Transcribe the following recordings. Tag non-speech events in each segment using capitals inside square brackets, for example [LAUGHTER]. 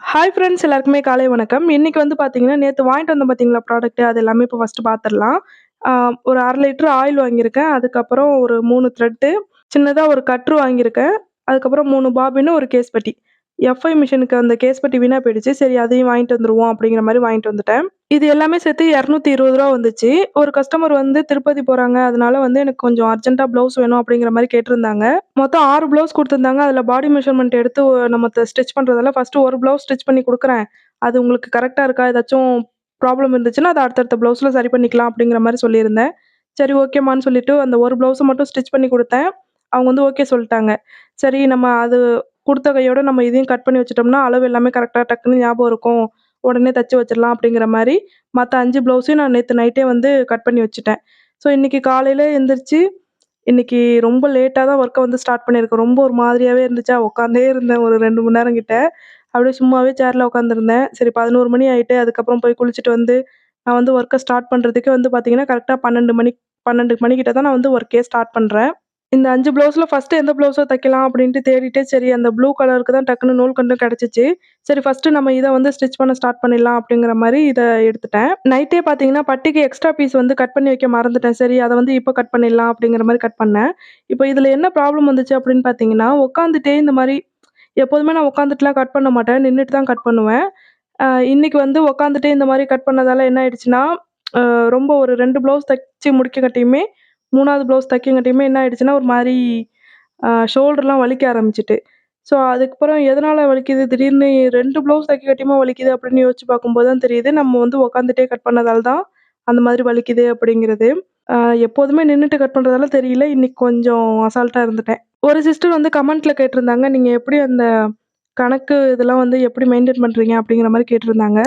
Hi friends எல்லாருக்குமே காலை வணக்கம். இன்னைக்கு வந்து பார்த்தீங்கன்னா, நேத்து வாங்கிட்டு வந்தோம் பார்த்தீங்களா ப்ராடக்ட் அது எல்லாமே இப்போ ஃபஸ்ட்டு பார்த்துடலாம் ஆ ஒரு அரை லிட்டர் ஆயில் வாங்கியிருக்கேன். அதுக்கப்புறம் ஒரு மூணு த்ரெட்டு, சின்னதா ஒரு கட்ரு வாங்கியிருக்கேன். அதுக்கப்புறம் மூணு பாபின்னு ஒரு கேஸ் பட்டி. எஃப்ஐ மிஷினுக்கு அந்த கேஸ் பட்டி வீணாக போயிடுச்சு. சரி அதையும் வாங்கிட்டு வந்துடுவோம் அப்படிங்கிற மாதிரி வாங்கிட்டு வந்துட்டேன். இது எல்லாமே சேர்த்து இரநூத்தி இருபது ரூபா வந்துச்சு. ஒரு கஸ்டமர் வந்து திருப்பதி போகிறாங்க அதனால வந்து எனக்கு கொஞ்சம் அர்ஜென்ட்டாக ப்ளவுஸ் வேணும் அப்படிங்கிற மாதிரி கேட்டிருந்தாங்க. மொத்தம் ஆறு ப்ளவுஸ் கொடுத்துருந்தாங்க அதில் பாடி மெஷர்மெண்ட் எடுத்து நம்ம ஸ்டிச் பண்ணுறதெல்லாம் ஃபர்ஸ்ட்டு ஒரு ப்ளவுஸ் ஸ்டிச் பண்ணி கொடுக்குறேன் அது உங்களுக்கு கரெக்டாக இருக்கா? ஏதாச்சும் ப்ராப்ளம் இருந்துச்சுன்னா, அதை அடுத்தடுத்த ப்ளவுஸில் சரி பண்ணிக்கலாம் அப்படிங்கிற மாதிரி சொல்லியிருந்தேன். சரி ஓகேம்மான்னு சொல்லிட்டு அந்த ஒரு ப்ளவுஸை மட்டும் ஸ்டிச் பண்ணி கொடுத்தேன் அவங்க வந்து ஓகே சொல்லிட்டாங்க சரி நம்ம அது கொடுத்த கையோட நம்ம இதையும் கட் பண்ணி வச்சுட்டோம்னா, அளவு எல்லாமே கரெக்டாக டக்குன்னு ஞாபகம் இருக்கும். உடனே தச்சு வச்சிடலாம் அப்படிங்கிற மாதிரி மற்ற அஞ்சு ப்ளவுஸையும் நான் நேற்று நைட்டே வந்து கட் பண்ணி வச்சுட்டேன். ஸோ இன்றைக்கி காலையில் எழுந்திரிச்சு இன்றைக்கி ரொம்ப லேட்டாக தான் ஒர்க்கை வந்து ஸ்டார்ட் பண்ணியிருக்கேன். ரொம்ப ஒரு மாதிரியாகவே இருந்துச்சா, உட்காந்தே இருந்தேன் ஒரு ரெண்டு மணி நேரம் கிட்ட. அப்படியே சும்மாவே சேரில் உட்காந்துருந்தேன். சரி 11 மணி ஆகிட்டு அதுக்கப்புறம் போய் குளிச்சுட்டு வந்து, நான் வந்து ஒர்க்கை ஸ்டார்ட் பண்ணுறதுக்கே வந்து பார்த்திங்கன்னா கரெக்டாக பன்னெண்டு மணி பன்னெண்டு மணிக்கிட்ட தான் நான் வந்து ஒர்க்கே ஸ்டார்ட் பண்ணுறேன் இந்த 5 ப்ளவுஸ்ல ஃபர்ஸ்ட்டு எந்த ப்ளவுஸ தைக்கலாம் அப்படின்ட்டு தேடிட்டு, சரி அந்த ப்ளூ கலருக்கு தான் டக்குனு நூல் கண்டும் கிடச்சிச்சு சரி ஃபர்ஸ்ட்டு நம்ம இத வந்து ஸ்டிச் பண்ண ஸ்டார்ட் பண்ணிடலாம் அப்படிங்கிற மாரி இத எடுத்துட்டேன். நைட்டே பார்த்தீங்கன்னா, பட்டிக்கு எக்ஸ்ட்ரா பீஸ் வந்து கட் பண்ணி வைக்க மறந்துட்டேன். சரி அத வந்து இப்ப கட் பண்ணிடலாம் அப்படிங்கிற மாரி கட் பண்ணேன். இப்ப இதில் என்ன ப்ராப்ளம் வந்துச்சு அப்படின்னு பார்த்தீங்கன்னா, உட்காந்துட்டே இந்த மாரி எப்போதுமே நான் உட்காந்துட்டுலாம் கட் பண்ண மாட்டேன். நின்னுட்டு தான் கட் பண்ணுவேன். அ இன்னைக்கு வந்து உட்காந்துட்டே இந்த மாரி கட் பண்ணதால என்ன ஆயிடுச்சுன்னா, அ ரொம்ப ஒரு 2 ப்ளவுஸ் தச்சு முடிக்கக்காட்டியுமே, மூணாவது ப்ளவுஸ் தைக்கங்காட்டியுமே என்ன ஆயிடுச்சுன்னா, ஒரு மாதிரி ஷோல்டர்லாம் வலிக்க ஆரம்பிச்சிட்டு ஸோ அதுக்கப்புறம் எதனால் வலிக்குது? திடீர்னு ரெண்டு ப்ளவுஸ் தைக்கக்காட்டியுமா வலிக்குது அப்படின்னு யோசிச்சு பார்க்கும்போது தான் தெரியுது, நம்ம வந்து உட்காந்துட்டே கட் பண்ணதால் தான் அந்த மாதிரி வலிக்குது அப்படிங்கிறது. எப்போதுமே நின்றுட்டு கட் பண்ணுறதால தெரியல. இன்னைக்கு கொஞ்சம் அசால்ட்டாக இருந்துட்டேன். ஒரு சிஸ்டர் வந்து கமெண்ட்டில் கேட்டிருந்தாங்க, நீங்கள் எப்படி அந்த கணக்கு இதெல்லாம் வந்து எப்படி மெயின்டைன் பண்ணுறீங்க அப்படிங்கிற மாதிரி கேட்டிருந்தாங்க.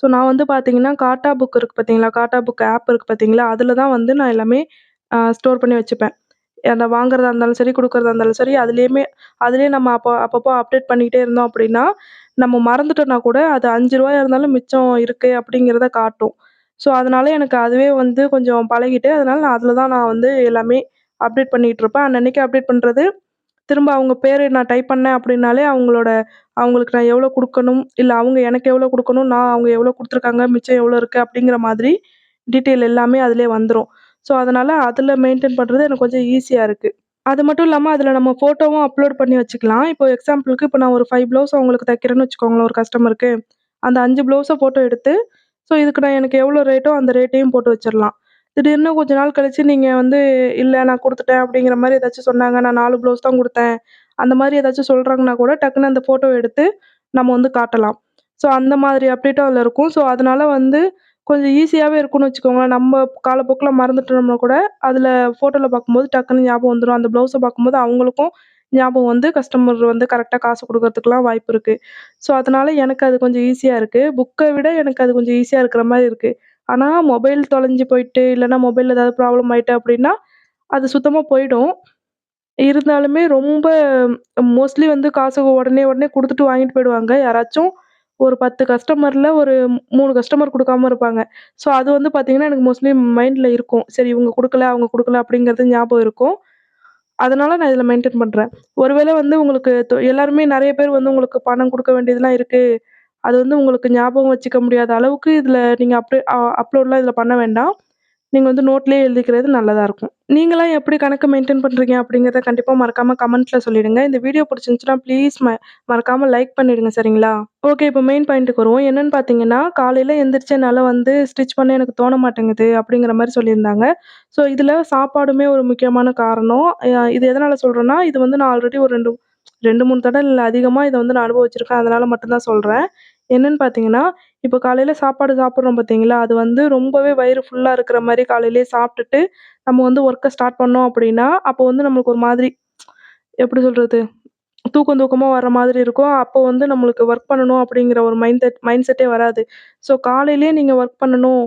ஸோ நான் வந்து பார்த்தீங்கன்னா, காட்டா புக் இருக்குது பார்த்தீங்களா? காட்டா புக் ஆப் இருக்குது பார்த்தீங்களா? அதில் தான் வந்து நான் எல்லாமே ஸ்டோர் பண்ணி வச்சுப்பேன். அந்த வாங்குறதா இருந்தாலும் சரி, கொடுக்குறதா இருந்தாலும் சரி, அதுலேயுமே அதுலேயே நம்ம அப்போ அப்பப்போ அப்டேட் பண்ணிக்கிட்டே இருந்தோம் அப்படின்னா, நம்ம மறந்துட்டோம்னா கூட அது அஞ்சு ரூபாயாக இருந்தாலும் மிச்சம் இருக்குது அப்படிங்கிறத காட்டும். ஸோ அதனால எனக்கு அதுவே வந்து கொஞ்சம் பழகிட்டு, அதனால நான் அதில் தான் நான் வந்து எல்லாமே அப்டேட் பண்ணிகிட்டு இருப்பேன். அன்னன்னைக்கு அப்டேட் பண்ணுறது திரும்ப அவங்க பேர் நான் டைப் பண்ணேன் அப்படின்னாலே, அவங்களோட அவங்களுக்கு நான் எவ்வளோ கொடுக்கணும் இல்லை அவங்க எனக்கு எவ்வளோ கொடுக்கணும் நான் அவங்க எவ்வளோ கொடுத்துருக்காங்க மிச்சம் எவ்வளோ இருக்குது அப்படிங்கிற மாதிரி டீட்டெயில் எல்லாமே அதிலே வந்துடும் ஸோ அதனால் அதில் மெயின்டைன் பண்ணுறது எனக்கு கொஞ்சம் ஈஸியாக இருக்குது அது மட்டும் இல்லாமல் அதில் நம்ம ஃபோட்டோவும் அப்லோட் பண்ணி வச்சுக்கலாம். இப்போ எக்ஸாம்பிளுக்கு இப்போ நான் ஒரு ஃபைவ் ப்ளவுஸ் அவங்களுக்கு தைக்கிறேன்னு வச்சுக்கோங்களேன் ஒரு கஸ்டமருக்கு. அந்த அஞ்சு ப்ளவுஸை ஃபோட்டோ எடுத்து, ஸோ இதுக்கு நான் எனக்கு எவ்வளோ ரேட்டோ அந்த ரேட்டையும் போட்டு வச்சிடலாம் திடீர்னு கொஞ்ச நாள் கழித்து நீங்கள் வந்து, இல்லை நான் கொடுத்துட்டேன் அப்படிங்கிற மாதிரி ஏதாச்சும் சொன்னாங்க. நான் நாலு ப்ளவுஸ் தான் கொடுத்தேன் அந்த மாதிரி ஏதாச்சும் சொல்கிறாங்கன்னா கூட, டக்குனு அந்த ஃபோட்டோ எடுத்து நம்ம வந்து காட்டலாம். ஸோ அந்த மாதிரி அப்டேட்டும் அதில் இருக்கும். ஸோ அதனால் வந்து கொஞ்சம் ஈஸியாகவே இருக்கும்னு வச்சுக்கோங்களேன். நம்ம காலப்போக்கில் மறந்துட்டோம்னா கூட, அதில் ஃபோட்டோவில் பார்க்கும்போது டக்குன்னு ஞாபகம் வந்துடும் அந்த ப்ளவுஸை பார்க்கும்போது அவங்களுக்கும் ஞாபகம் வந்து கஸ்டமர் வந்து கரெக்டாக காசு கொடுக்கறதுக்குலாம் வாய்ப்பு இருக்குது ஸோ அதனால எனக்கு அது கொஞ்சம் ஈஸியாக இருக்குது புக்கை விட எனக்கு அது கொஞ்சம் ஈஸியாக இருக்கிற மாதிரி இருக்குது ஆனால் மொபைல் தொலைஞ்சி போயிட்டு, இல்லைனா மொபைலில் ஏதாவது ப்ராப்ளம் ஆகிட்டு அப்படின்னா, அது சுத்தமாக போயிடும். இருந்தாலுமே ரொம்ப மோஸ்ட்லி வந்து காசு உடனே உடனே கொடுத்துட்டு வாங்கிட்டு போயிடுவாங்க. யாராச்சும் ஒரு பத்து கஸ்டமரில் ஒரு மூணு கஸ்டமர் கொடுக்காம இருப்பாங்க. ஸோ அது வந்து பார்த்திங்கன்னா எனக்கு மோஸ்ட்லி மைண்டில் இருக்கும். சரி இவங்க கொடுக்கல அவங்க கொடுக்கல அப்படிங்கிறது ஞாபகம் இருக்கும். அதனால் நான் இதில் மெயின்டைன் பண்ணுறேன் ஒருவேளை வந்து உங்களுக்கு எல்லாருமே நிறைய பேர் வந்து உங்களுக்கு பணம் கொடுக்க வேண்டியதுலாம் இருக்குது அது வந்து உங்களுக்கு ஞாபகம் வச்சுக்க முடியாத அளவுக்கு இதில் நீங்கள் அப்டே அப்லோட்லாம் இதில் பண்ண வேண்டாம். நீங்கள் வந்து நோட்லேயே எழுதிக்கிறது நல்லதாக இருக்கும். நீங்களாம் எப்படி கணக்கு மெயின்டைன் பண்ணுறீங்க அப்படிங்கிறத கண்டிப்பாக மறக்காமல் கமெண்ட்டில் சொல்லிவிடுங்க இந்த வீடியோ பிடிச்சிருந்துச்சுன்னா ப்ளீஸ் ம மறக்காமல் லைக் பண்ணிவிடுங்க சரிங்களா? ஓகே இப்போ மெயின் பாயிண்ட்டுக்கு வருவோம். என்னென்னு பார்த்தீங்கன்னா, காலையில் எந்திரிச்சு வந்து ஸ்டிச் பண்ண எனக்கு தோண மாட்டேங்குது அப்படிங்கிற மாதிரி சொல்லியிருந்தாங்க. ஸோ இதில் சாப்பாடுமே ஒரு முக்கியமான காரணம். இது எதனால் சொல்கிறேன்னா இது வந்து நான் ஆல்ரெடி ஒரு ரெண்டு ரெண்டு மூணு தடவை இல்லை அதிகமாக இதை வந்து நான் அனுபவிச்சிருக்கேன். அதனால் மட்டும் தான் என்னன்னு பார்த்தீங்கன்னா, இப்போ காலையில் சாப்பாடு சாப்பிட்றோம் பார்த்தீங்களா, அது வந்து ரொம்பவே வயிறு ஃபுல்லாக இருக்கிற மாதிரி காலையிலேயே சாப்பிட்டுட்டு நம்ம வந்து ஒர்க்கை ஸ்டார்ட் பண்ணோம் அப்படின்னா, அப்போ வந்து நம்மளுக்கு ஒரு மாதிரி எப்படி சொல்கிறது தூக்கம் தூக்கமாக வர மாதிரி இருக்கும். அப்போ வந்து நம்மளுக்கு ஒர்க் பண்ணணும் அப்படிங்கிற ஒரு மைண்ட் செட் மைண்ட் செட்டே வராது. ஸோ காலையிலேயே நீங்கள் ஒர்க் பண்ணணும்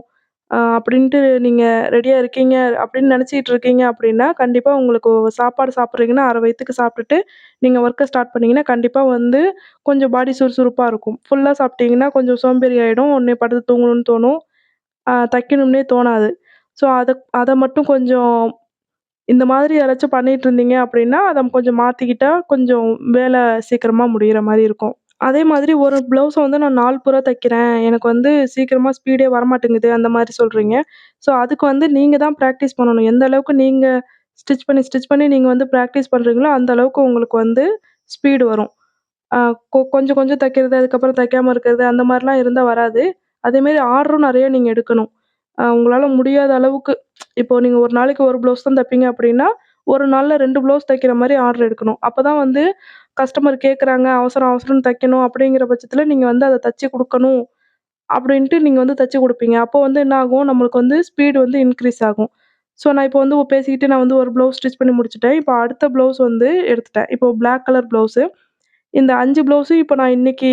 அப்படின்ட்டு நீங்கள் ரெடியாக இருக்கீங்க அப்படின்னு நினச்சிக்கிட்டு இருக்கீங்க அப்படின்னா, கண்டிப்பாக உங்களுக்கு சாப்பாடு சாப்பிட்றீங்கன்னா அரை வயித்துக்கு சாப்பிட்டுட்டு நீங்கள் ஒர்க்கை ஸ்டார்ட் பண்ணிங்கன்னா கண்டிப்பாக வந்து கொஞ்சம் பாடி சுறுசுறுப்பாக இருக்கும். ஃபுல்லாக சாப்பிட்டீங்கன்னா கொஞ்சம் சோம்பேறி ஆகிடும் உடனே படுத்து தூங்கணும்னு தோணும். தைக்கணும்னே தோணாது. ஸோ அதை அதை மட்டும் கொஞ்சம் இந்த மாதிரி யாராச்சும் பண்ணிகிட்டு இருந்தீங்க அப்படின்னா, அதை கொஞ்சம் மாற்றிக்கிட்டால் கொஞ்சம் வேலை சீக்கிரமாக முடியிற மாதிரி இருக்கும். அதே மாதிரி ஒரு ப்ளவுஸை வந்து நான் நாலு பூரா தைக்கிறேன். எனக்கு வந்து சீக்கிரமாக ஸ்பீடே வரமாட்டேங்குது அந்த மாதிரி சொல்கிறீங்க ஸோ அதுக்கு வந்து நீங்கள் தான் ப்ராக்டிஸ் பண்ணணும். எந்த அளவுக்கு நீங்கள் ஸ்டிச் பண்ணி, ஸ்டிச் பண்ணி நீங்கள் வந்து ப்ராக்டிஸ் பண்ணுறீங்களோ அந்த அளவுக்கு உங்களுக்கு வந்து ஸ்பீடு வரும். கொ கொஞ்சம் கொஞ்சம் தைக்கிறது, அதுக்கப்புறம் தைக்காமல் இருக்கிறது அந்த மாதிரிலாம் இருந்தால் வராது. அதேமாரி ஆர்டரும் நிறைய நீங்கள் எடுக்கணும். உங்களால் முடியாத அளவுக்கு இப்போ நீங்கள் ஒரு நாளைக்கு ஒரு ப்ளவுஸ் தான் தைப்பீங்க அப்படின்னா, ஒரு நாளில் ரெண்டு ப்ளவுஸ் தைக்கிற மாதிரி ஆர்டர் எடுக்கணும். அப்போ தான் வந்து கஸ்டமர் கேட்குறாங்க, அவசரம் அவசரம்னு தைக்கணும் அப்படிங்கிற பட்சத்தில் நீங்கள் வந்து அதை தச்சு கொடுக்கணும் அப்படின்ட்டு நீங்கள் வந்து தச்சு கொடுப்பீங்க அப்போது வந்து என்ன ஆகும், நம்மளுக்கு வந்து ஸ்பீடு வந்து இன்க்ரீஸ் ஆகும். ஸோ நான் இப்போ வந்து பேசிக்கிட்டு நான் வந்து ஒரு ப்ளவுஸ் ஸ்டிச் பண்ணி முடிச்சுட்டேன். இப்போ அடுத்த ப்ளவுஸ் வந்து எடுத்துட்டேன். இப்போது பிளாக் கலர் ப்ளவுஸு. இந்த அஞ்சு ப்ளவுஸும் இப்போ நான் இன்னைக்கு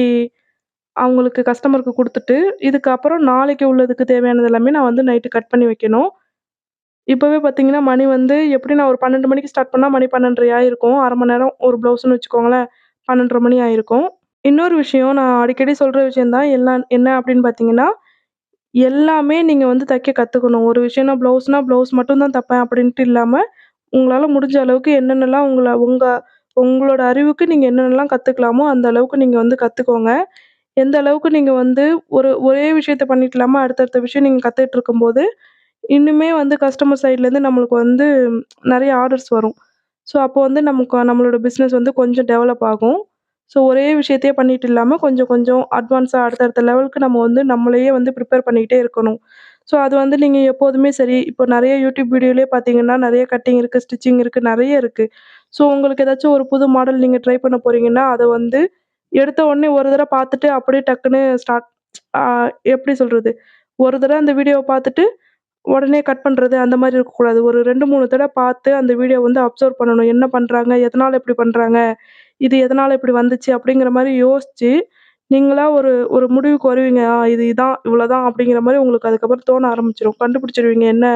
அவங்களுக்கு கஸ்டமருக்கு கொடுத்துட்டு இதுக்கப்புறம் நாளைக்கு உள்ளதுக்கு தேவையானது எல்லாமே நான் வந்து நைட்டு கட் பண்ணி வைக்கணும். இப்போவே பார்த்தீங்கன்னா, மணி வந்து எப்படியும் நான் ஒரு 12 மணிக்கு ஸ்டார்ட் பண்ணா மணி 12:30 ஆயிருக்கும். 1/2 மணி நேரம் ஒரு ப்ளவுஸ்ன்னு வச்சுக்கோங்களேன். 12:30 மணி ஆயிருக்கும். இன்னொரு விஷயம் நான் அடிக்கடி சொல்ற விஷயம் தான். என்ன அப்படின்னு பார்த்தீங்கன்னா, எல்லாமே நீங்க வந்து தைக்க கத்துக்கணும். ஒரு விஷயம்னா ப்ளவுஸ்னா ப்ளவுஸ் மட்டும் தான் தைப்பேன் அப்படின்ட்டு இல்லாம, உங்களால முடிஞ்ச அளவுக்கு என்னென்னலாம் உங்கள உங்க உங்களோட அறிவுக்கு நீங்க என்னென்னலாம் கத்துக்கலாமோ, அந்த அளவுக்கு நீங்க வந்து கத்துக்கோங்க. எந்த அளவுக்கு நீங்க வந்து ஒரு ஒரே விஷயத்த பண்ணிட்டு இல்லாம, அடுத்தடுத்த விஷயம் நீங்க கத்துட்டு இருக்கும்போது, இன்னுமே வந்து கஸ்டமர் சைட்லேருந்து நம்மளுக்கு வந்து நிறைய ஆர்டர்ஸ் வரும். ஸோ, அப்போ வந்து நமக்கு நம்மளோட பிஸ்னஸ் வந்து கொஞ்சம் டெவலப் ஆகும். ஸோ, ஒரே விஷயத்தையே பண்ணிட்டு இல்லாமல் கொஞ்சம் கொஞ்சம் அட்வான்ஸாக அடுத்தடுத்த லெவலுக்கு நம்ம வந்து நம்மளையே வந்து ப்ரிப்பேர் பண்ணிக்கிட்டே இருக்கணும். ஸோ, அது வந்து நீங்கள் எப்போதுமே சரி, இப்போ நிறைய யூடியூப் வீடியோலேயே பார்த்தீங்கன்னா, நிறைய கட்டிங் இருக்குது ஸ்டிச்சிங் இருக்குது நிறைய இருக்குது ஸோ, உங்களுக்கு ஏதாச்சும் ஒரு புது மாடல் நீங்கள் ட்ரை பண்ண போகிறீங்கன்னா அதை வந்து எடுத்த உடனே ஒரு தடவை பார்த்துட்டு அப்படியே டக்குன்னு ஸ்டார்ட் எப்படி சொல்கிறது ஒரு தடவை அந்த வீடியோவை பார்த்துட்டு, உடனே கட் பண்ணுறது அந்த மாதிரி இருக்கக்கூடாது. ஒரு ரெண்டு மூணு தடவை பார்த்து அந்த வீடியோ வந்து அப்சர்வ் பண்ணணும். என்ன பண்ணுறாங்க எதனால் இப்படி பண்ணுறாங்க இது எதனால் இப்படி வந்துச்சு? அப்படிங்கிற மாதிரி யோசித்து நீங்களாக ஒரு ஒரு முடிவுக்கு வருவீங்க. ஆ இது இதான், இவ்வளோதான் அப்படிங்கிற மாதிரி உங்களுக்கு அதுக்கப்புறம் தோண ஆரம்பிச்சிடும் கண்டுபிடிச்சிருவீங்க என்ன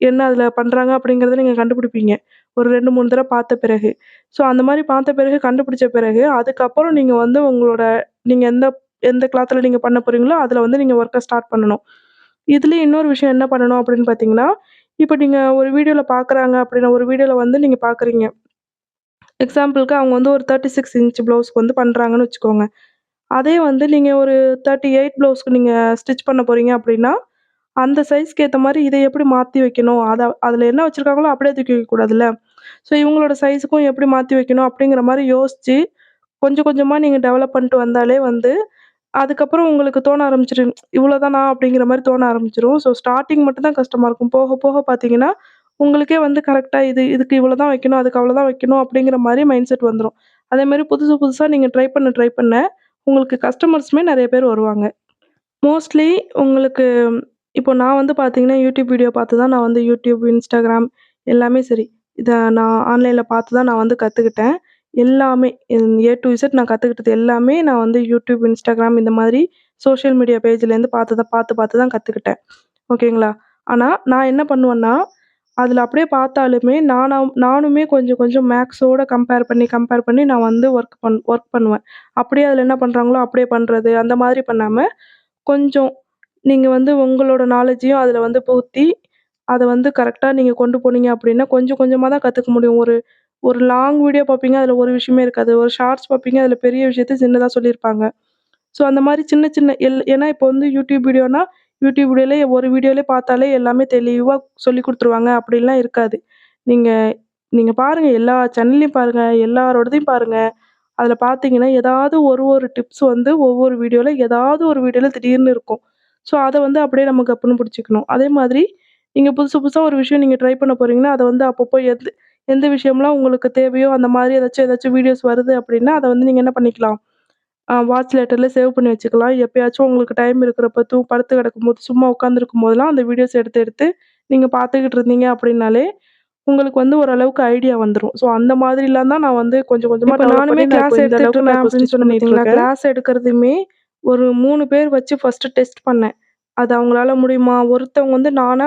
என்ன அதில் பண்ணுறாங்க அப்படிங்கிறத நீங்கள் கண்டுபிடிப்பீங்க. ஒரு ரெண்டு மூணு தடவை பார்த்த பிறகு. ஸோ அந்த மாதிரி பார்த்த பிறகு, கண்டுபிடிச்ச பிறகு, அதுக்கப்புறம் நீங்கள் வந்து உங்களோட நீங்கள் எந்த எந்த கிளாத்தில் நீங்கள் பண்ண போகிறீங்களோ அதில் வந்து நீங்கள் ஒர்க்கை ஸ்டார்ட் பண்ணணும். இதில் இன்னொரு விஷயம் என்ன பண்ணணும் அப்படின்னு பார்த்தீங்கன்னா, இப்போ நீங்கள் ஒரு வீடியோவில் பார்க்குறாங்க அப்படின்னா, ஒரு வீடியோவில் வந்து நீங்கள் பார்க்குறீங்க. எக்ஸாம்பிளுக்கு அவங்க வந்து ஒரு 36 இன்ச் ப்ளவுஸ்க்கு வந்து பண்ணுறாங்கன்னு வச்சுக்கோங்க. அதே வந்து நீங்கள் ஒரு 38 ப்ளவுஸ்க்கு நீங்கள் ஸ்டிச் பண்ண போகிறீங்க அப்படின்னா, அந்த சைஸ்க்கு ஏற்ற மாதிரி இதை எப்படி மாற்றி வைக்கணும்? அதை அதில் என்ன வச்சுருக்காங்களோ அப்படியே தூக்கி வைக்கக்கூடாதுல்ல. ஸோ இவங்களோட சைஸுக்கும் எப்படி மாற்றி வைக்கணும்? அப்படிங்கிற மாதிரி யோசித்து கொஞ்சம் கொஞ்சமாக நீங்கள் டெவலப் பண்ணிட்டு வந்தாலே வந்து, அதுக்கப்புறம் உங்களுக்கு தோண ஆரம்பிச்சுரும். இவ்வளோதானா? அப்படிங்கிற மாதிரி தோண ஆரம்பிச்சிடும் ஸோ ஸ்டார்டிங் மட்டும் தான் இருக்கும். போக போக பார்த்தீங்கன்னா, உங்களுக்கே வந்து கரெக்டாக இது இதுக்கு இவ்வளோ தான் வைக்கணும், அதுக்கு அவ்வளோ தான் வைக்கணும் அப்படிங்கிற மாதிரி மைண்ட் செட் வந்துடும் அதேமாதிரி புதுசு புதுசாக நீங்கள் ட்ரை பண்ண ட்ரை பண்ண, உங்களுக்கு கஸ்டமர்ஸுமே நிறைய பேர் வருவாங்க. மோஸ்ட்லி உங்களுக்கு இப்போ நான் வந்து பார்த்தீங்கன்னா, யூடியூப் வீடியோ பார்த்து தான் நான் வந்து யூடியூப், இன்ஸ்டாகிராம் எல்லாமே சரி. இதை நான் ஆன்லைனில் பார்த்து தான் நான் வந்து கற்றுக்கிட்டேன் எல்லாமே ஏ டு இசட் நான் கற்றுக்கிட்டது எல்லாமே நான் வந்து யூடியூப், இன்ஸ்டாகிராம் இந்த மாதிரி சோஷியல் மீடியா பேஜ்லேருந்து பார்த்து தான் பார்த்து பார்த்து தான் கற்றுக்கிட்டேன் ஓகேங்களா? ஆனால் நான் என்ன பண்ணுவேன்னா, அதில் அப்படியே பார்த்தாலுமே நானா நானுமே கொஞ்சம் கொஞ்சம் மேக்ஸோட கம்பேர் பண்ணி கம்பேர் பண்ணி நான் வந்து ஒர்க் பண் ஒர்க் பண்ணுவேன். அப்படியே அதில் என்ன பண்ணுறாங்களோ அப்படியே பண்ணுறது அந்த மாதிரி பண்ணாமல் கொஞ்சம் நீங்கள் வந்து உங்களோட நாலேஜையும் அதில் வந்து புகுத்தி, அதை வந்து கரெக்டாக நீங்கள் கொண்டு போனீங்க அப்படின்னா, கொஞ்சம் கொஞ்சமாக தான் கற்றுக்க முடியும். ஒரு ஒரு லாங் வீடியோ பார்ப்பீங்க, அதில் ஒரு விஷயமே இருக்காது. ஒரு ஷார்ட்ஸ் பார்ப்பீங்க, அதில் பெரிய விஷயத்த சின்னதாக சொல்லியிருப்பாங்க. ஸோ அந்த மாதிரி சின்ன சின்ன எல் ஏன்னா இப்போ வந்து யூடியூப் வீடியோனா, யூடியூப் வீடியோலே ஒரு வீடியோவிலே பார்த்தாலே எல்லாமே தெளிவாக சொல்லிக் கொடுத்துருவாங்க அப்படின்லாம் இருக்காது. நீங்கள் நீங்கள் பாருங்கள் எல்லா சேனல்லையும் பாருங்கள் எல்லாரோடதையும் பாருங்கள் அதில் பார்த்தீங்கன்னா, ஏதாவது ஒரு ஒரு டிப்ஸ் வந்து ஒவ்வொரு வீடியோவில் ஏதாவது ஒரு வீடியோவில் திடீர்னு இருக்கும். ஸோ அதை வந்து அப்படியே நம்ம கப்புன்னு பிடிச்சிக்கணும் அதே மாதிரி நீங்கள் புதுசு புதுசாக ஒரு விஷயம் நீங்கள் ட்ரை பண்ண போகிறீங்கன்னா அதை வந்து அப்பப்போ எது எந்த விஷயம்லாம் உங்களுக்கு தேவையோ அந்த மாதிரி ஏதாச்சும் ஏதாச்சும் வீடியோஸ் வருது அப்படின்னா, அத வந்து நீங்க என்ன பண்ணிக்கலாம், வாட்ச் லேட்டர்ல சேவ் பண்ணி வச்சுக்கலாம். எப்பயாச்சும் உங்களுக்கு டைம் இருக்கிறப்ப தூ படுத்து கிடக்கும்போது, சும்மா உட்காந்துருக்கும் போதெல்லாம் அந்த வீடியோஸ் எடுத்து எடுத்து நீங்க பார்த்துக்கிட்டு இருந்தீங்க அப்படின்னாலே, உங்களுக்கு வந்து ஓரளவுக்கு ஐடியா வந்துரும். ஸோ அந்த மாதிரிலாம் தான் நான் வந்து கொஞ்சம் கொஞ்சமா இப்ப டெவலப் நானுமே கிளாஸ் எடுத்துட்டு அப்படின்னு. கிளாஸ் எடுக்கிறதுமே ஒரு 3 பேர் வச்சு ஃபர்ஸ்ட்டு டெஸ்ட் பண்ணேன். அது அவங்களால முடியுமா? ஒருத்தவங்க வந்து நானா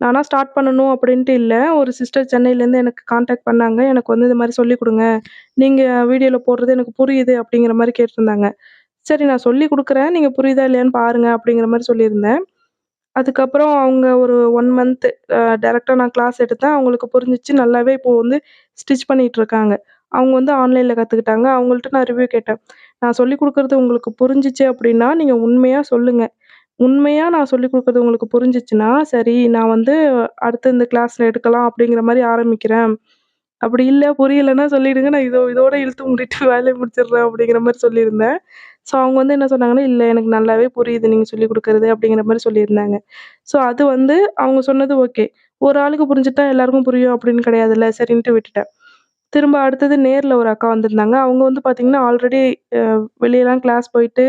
நானாக ஸ்டார்ட் பண்ணணும் அப்படின்ட்டு இல்லை ஒரு சிஸ்டர் சென்னையிலேருந்து எனக்கு கான்டாக்ட் பண்ணாங்க. எனக்கு வந்து இது மாதிரி சொல்லிக் கொடுங்க நீங்கள் வீடியோவில் போடுறது எனக்கு புரியுது அப்படிங்கிற மாதிரி கேட்டிருந்தாங்க. சரி நான் சொல்லிக் கொடுக்குறேன் நீங்கள் புரியுதா இல்லையான்னு பாருங்கள் அப்படிங்கிற மாதிரி சொல்லியிருந்தேன். அதுக்கப்புறம் அவங்க ஒரு ஒன் மந்த்து டேரெக்டாக நான் கிளாஸ் எடுத்தேன். அவங்களுக்கு புரிஞ்சுச்சு. நல்லாவே இப்போது வந்து ஸ்டிச் பண்ணிகிட்ருக்காங்க அவங்க வந்து ஆன்லைனில் கற்றுக்கிட்டாங்க அவங்கள்ட்ட நான் ரிவ்யூ கேட்டேன். நான் சொல்லிக் கொடுக்குறது உங்களுக்கு புரிஞ்சுச்சு அப்படின்னா, நீங்கள் உண்மையாக சொல்லுங்கள் உண்மையா நான் சொல்லிக் குடுக்குறது உங்களுக்கு புரிஞ்சுச்சுன்னா, சரி நான் வந்து அடுத்து இந்த கிளாஸ்ல எடுக்கலாம் அப்படிங்கிற மாரி ஆரம்பிக்கிறேன். அப்படி இல்ல புரியலன்னா சொல்லிடுங்க. நான் இதோ இதோட இழுத்து மூடிட்டு [LAUGHS] வேலைய முடிச்சிடுறேன் அப்படிங்கிற மாரி சொல்லியிருந்தேன். ஸோ அவங்க வந்து என்ன சொன்னாங்கன்னா, "இல்ல எனக்கு நல்லாவே புரியுது நீங்க சொல்லிக் குடுக்குறது" அப்படிங்கிற மாரி சொல்லியிருந்தாங்க. ஸோ அது வந்து அவங்க சொன்னது ஓகே. ஒரு ஆளுக்கு புரிஞ்சுட்டா எல்லாருக்கும் புரியும் அப்படின்னு கிடையாதுல்ல. சரின்ட்டு விட்டுட்டேன். திரும்ப அடுத்தது நேர்ல ஒரு அக்கா வந்திருந்தாங்க. அவங்க வந்து பார்த்தீங்கன்னா, ஆல்ரெடி அ வெளியலாம் கிளாஸ் போயிட்டு,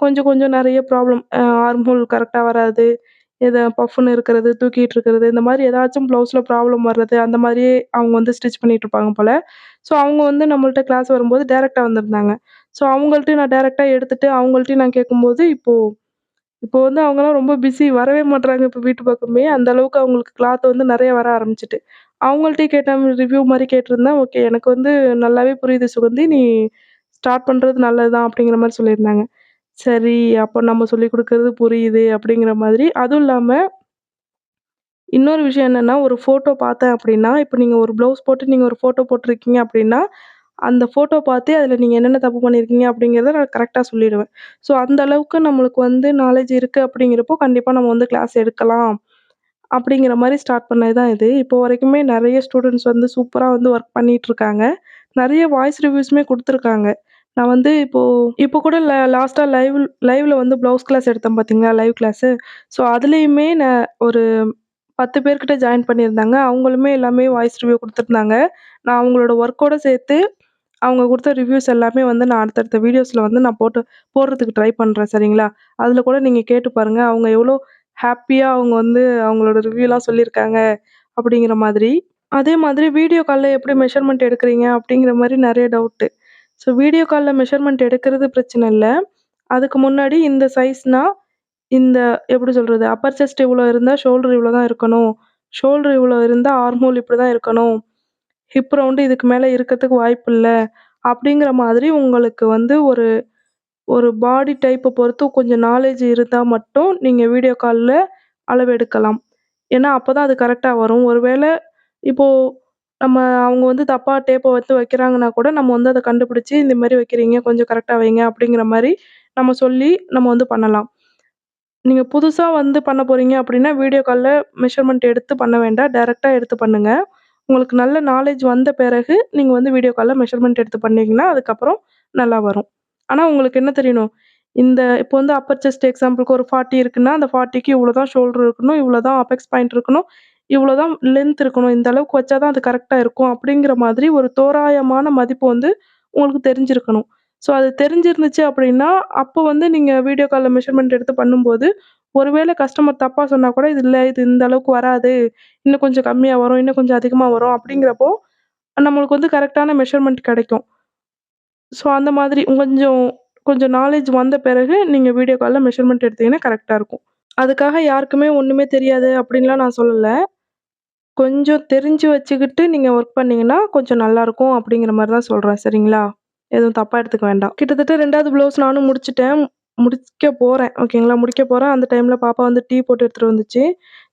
கொஞ்சம் கொஞ்சம் நிறைய ப்ராப்ளம் ஆர்ம் ஹோல் கரெக்டாக வராது. எத பஃப்னு இருக்கிறது, தூக்கிட்டு இருக்கிறது, இந்த மாதிரி ஏதாச்சும் ப்ளவுஸில் ப்ராப்ளம் வர்றது, அந்த மாதிரியே அவங்க வந்து ஸ்டிச் பண்ணிட்டு இருப்பாங்க போல் ஸோ அவங்க வந்து நம்மள்ட்ட கிளாஸ் வரும்போது டேரெக்டாக வந்திருந்தாங்க. ஸோ அவங்கள்ட்டயும் நான் டேரெக்டாக எடுத்துட்டு, அவங்கள்ட்டயும் நான் கேட்கும்போது, இப்போது இப்போ வந்து அவங்களாம் ரொம்ப பிஸி வரவே மாட்றாங்க இப்போ வீட்டு பக்கமே. அந்த அளவுக்கு அவங்களுக்கு கிளாத் வந்து நிறைய வர ஆரம்பிச்சிட்டு அவங்கள்ட்டயும் கேட்டேன் ரிவ்யூ மாதிரி கேட்டிருந்தேன். ஓகே எனக்கு வந்து நல்லாவே புரியுது சுகந்தி. நீ ஸ்டார்ட் பண்ணுறது நல்லது தான் அப்படிங்கிற மாதிரி சொல்லியிருந்தாங்க. சரி அப்போ நம்ம சொல்லிக் கொடுக்கறது புரியுது அப்படிங்கிற மாதிரி. அதுவும் இல்லாமல் இன்னொரு விஷயம் என்னன்னா, ஒரு ஃபோட்டோ பார்த்தேன் அப்படின்னா, இப்போ நீங்கள் ஒரு ப்ளவுஸ் போட்டு நீங்கள் ஒரு ஃபோட்டோ போட்டிருக்கீங்க அப்படின்னா, அந்த ஃபோட்டோ பார்த்தே அதில் நீங்கள் என்னென்ன தப்பு பண்ணியிருக்கீங்க அப்படிங்கிறத நான் கரெக்டாக சொல்லிடுவேன். ஸோ அந்த அளவுக்கு நம்மளுக்கு வந்து நாலேஜ் இருக்குது அப்படிங்கிறப்போ, கண்டிப்பாக நம்ம வந்து கிளாஸ் எடுக்கலாம். அப்படிங்கிற மாதிரி ஸ்டார்ட் பண்ணது தான் இது. இப்போ வரைக்குமே நிறைய ஸ்டூடெண்ட்ஸ் வந்து சூப்பராக வந்து ஒர்க் பண்ணிகிட்ருக்காங்க நிறைய வாய்ஸ் ரிவ்யூஸுமே கொடுத்துருக்காங்க நான் வந்து இப்போ இப்போ கூட ல லாஸ்ட்டாக லைவ் லைவ்ல வந்து ப்ளவுஸ் கிளாஸ் எடுத்தேன் பார்த்தீங்களா? Live class. ஸோ அதுலேயுமே நான் ஒரு 10 பேர்கிட்ட ஜாயின் பண்ணியிருந்தாங்க. அவங்களுமே எல்லாமே வாய்ஸ் ரிவ்யூ கொடுத்துருந்தாங்க நான் அவங்களோட ஒர்க்கோட சேர்த்து, அவங்க கொடுத்த ரிவ்யூஸ் எல்லாமே வந்து நான் அடுத்தடுத்த வீடியோஸில் வந்து நான் போட்டு போடுறதுக்கு ட்ரை பண்ணுறேன் சரிங்களா? அதில் கூட நீங்கள் கேட்டு பாருங்கள் அவங்க எவ்வளோ ஹாப்பியாக அவங்க வந்து அவங்களோட ரிவ்யூலாம் சொல்லியிருக்காங்க, அப்படிங்கிற மாதிரி. அதே மாதிரி வீடியோ காலில் எப்படி மெஷர்மெண்ட் எடுக்கிறீங்க? அப்படிங்கிற மாதிரி நிறைய டவுட்டு. ஸோ வீடியோ காலில் மெஷர்மெண்ட் எடுக்கிறது பிரச்சனை இல்லை அதுக்கு முன்னாடி இந்த சைஸ்னா, இந்த எப்படி சொல்கிறது அப்பர் செஸ்ட் இவ்வளோ இருந்தால் ஷோல்டர் இவ்வளோ தான் இருக்கணும். ஷோல்டர் இவ்வளோ இருந்தால் ஆர்மோல் இப்படி தான் இருக்கணும். ஹிப் ரவுண்டு இதுக்கு மேலே இருக்கிறதுக்கு வாய்ப்பு இல்லை அப்படிங்கிற மாதிரி உங்களுக்கு வந்து ஒரு ஒரு பாடி டைப்பை பொறுத்து கொஞ்சம் நாலேஜ் இருந்தால் மட்டும் நீங்கள் வீடியோ காலில் அளவு எடுக்கலாம். ஏன்னா, அப்பதான் அது கரெக்டாக வரும். ஒரு இப்போது நம்ம அவங்க வந்து தப்பாக டேப்பை வந்து வைக்கிறாங்கன்னா கூட, நம்ம வந்து அதை கண்டுபிடிச்சி இந்த மாதிரி வைக்கிறீங்க, கொஞ்சம் கரெக்டாக வைங்க அப்படிங்கிற மாதிரி நம்ம சொல்லி நம்ம வந்து பண்ணலாம். நீங்கள் புதுசாக வந்து பண்ண போகிறீங்க அப்படின்னா, வீடியோ காலில் மெஷர்மெண்ட் எடுத்து பண்ண வேண்டாம். டேரெக்டாக எடுத்து பண்ணுங்கள் உங்களுக்கு நல்ல நாலேஜ் வந்த பிறகு, நீங்கள் வந்து வீடியோ காலில் மெஷர்மெண்ட் எடுத்து பண்ணிங்கன்னா அதுக்கப்புறம் நல்லா வரும். ஆனால் உங்களுக்கு என்ன தெரியணும்? இந்த இப்போ வந்து அப்பர் செஸ்ட் எக்ஸாம்பிளுக்கு ஒரு 40 இருக்குன்னா, அந்த 40க்கு இவ்வளோ தான் ஷோல்டர் இருக்கணும், இவ்வளோ தான் அப்பெக்ஸ் பாயிண்ட் இருக்கணும், இவ்வளோ தான் லென்த் இருக்கணும். இந்த அளவுக்கு வச்சா தான் அது கரெக்டாக இருக்கும். அப்படிங்கிற மாதிரி ஒரு தோராயமான மதிப்பு வந்து உங்களுக்கு தெரிஞ்சிருக்கணும். ஸோ அது தெரிஞ்சிருந்துச்சு அப்படின்னா, அப்போ வந்து நீங்கள் வீடியோ காலில் மெஷர்மெண்ட் எடுத்து பண்ணும்போது, ஒருவேளை கஸ்டமர் தப்பாக சொன்னால் கூட, "இது இல்லை இது இந்த அளவுக்கு வராது. இன்னும் கொஞ்சம் கம்மியாக வரும். இன்னும் கொஞ்சம் அதிகமாக வரும்." அப்படிங்கிறப்போ, நம்மளுக்கு வந்து கரெக்டான மெஷர்மெண்ட் கிடைக்கும். ஸோ அந்த மாதிரி கொஞ்சம் கொஞ்சம் நாலேஜ் வந்த பிறகு, நீங்கள் வீடியோ காலில் மெஷர்மெண்ட் எடுத்தீங்கன்னா கரெக்டாக இருக்கும். அதுக்காக யாருக்குமே ஒன்றுமே தெரியாது அப்படின்லாம் நான் சொல்லலை கொஞ்சம் தெரிஞ்சு வச்சுக்கிட்டு நீங்கள் ஒர்க் பண்ணிங்கன்னா கொஞ்சம் நல்லாயிருக்கும் அப்படிங்கிற மாதிரி தான் சொல்கிறேன் சரிங்களா? எதுவும் தப்பாக எடுத்துக்க வேண்டாம். கிட்டத்தட்ட ரெண்டாவது ப்ளவுஸ் நானும் முடிச்சுட்டேன். முடிக்க போகிறேன் ஓகேங்களா? முடிக்க போகிறேன் அந்த டைமில் பாப்பா வந்து டீ போட்டு எடுத்துகிட்டு வந்துச்சு.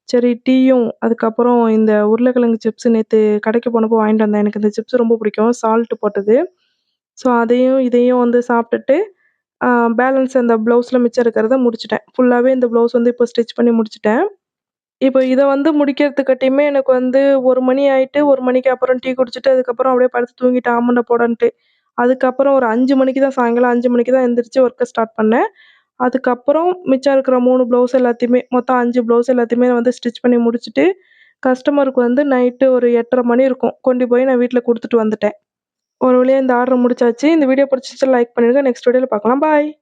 சரி டீயும், அதுக்கப்புறம் இந்த உருளைக்கிழங்கு சிப்ஸ் நேற்று கடைக்கு போனப்போ வாங்கிட்டு வந்தேன். எனக்கு இந்த சிப்ஸ் ரொம்ப பிடிக்கும். சால்ட் போட்டது. ஸோ அதையும், இதையும் வந்து சாப்பிட்டுட்டு பேலன்ஸ் அந்த ப்ளவுஸில் மிச்சம் இருக்கிறத முடிச்சிட்டேன் ஃபுல்லாகவே இந்த ப்ளவுஸ் வந்து இப்போ ஸ்டிச் பண்ணி முடிச்சுட்டேன். இப்போ இதை வந்து முடிக்கிறதுக்காட்டியுமே எனக்கு வந்து 1 மணி ஆயிட்டு, 1 மணிக்கு அப்புறம் டீ குடிச்சிட்டு அதுக்கப்புறம் அப்படியே படுத்து தூங்கிட்டேன் ஆமண்ட போடன்ட்டு. அதுக்கப்புறம் ஒரு 5 மணிக்கு தான் சாயங்காலம் 5 மணிக்கு தான் எந்திரிச்சு ஒர்க்க ஸ்டார்ட் பண்ணேன். அதுக்கப்புறம் மிச்சம் இருக்கிற 3 ப்ளவுஸ் எல்லாத்தையுமே மொத்தம் 5 ப்ளவுஸ் எல்லாத்தையுமே வந்து ஸ்டிச் பண்ணி முடிச்சுட்டு, கஸ்டமருக்கு வந்து நைட்டு ஒரு 8:30 மணி இருக்கும். கொண்டு போய் நான் வீட்ல குடுத்துட்டு வந்துட்டேன். ஒரு வழியா இந்த ஆர்டர் முடிச்சாச்சு. இந்த வீடியோ பிடிச்சிருந்துச்சுனா லைக் பண்ணிடுங்க. நெக்ஸ்ட் வீடியோல பார்க்கலாம். பாய்.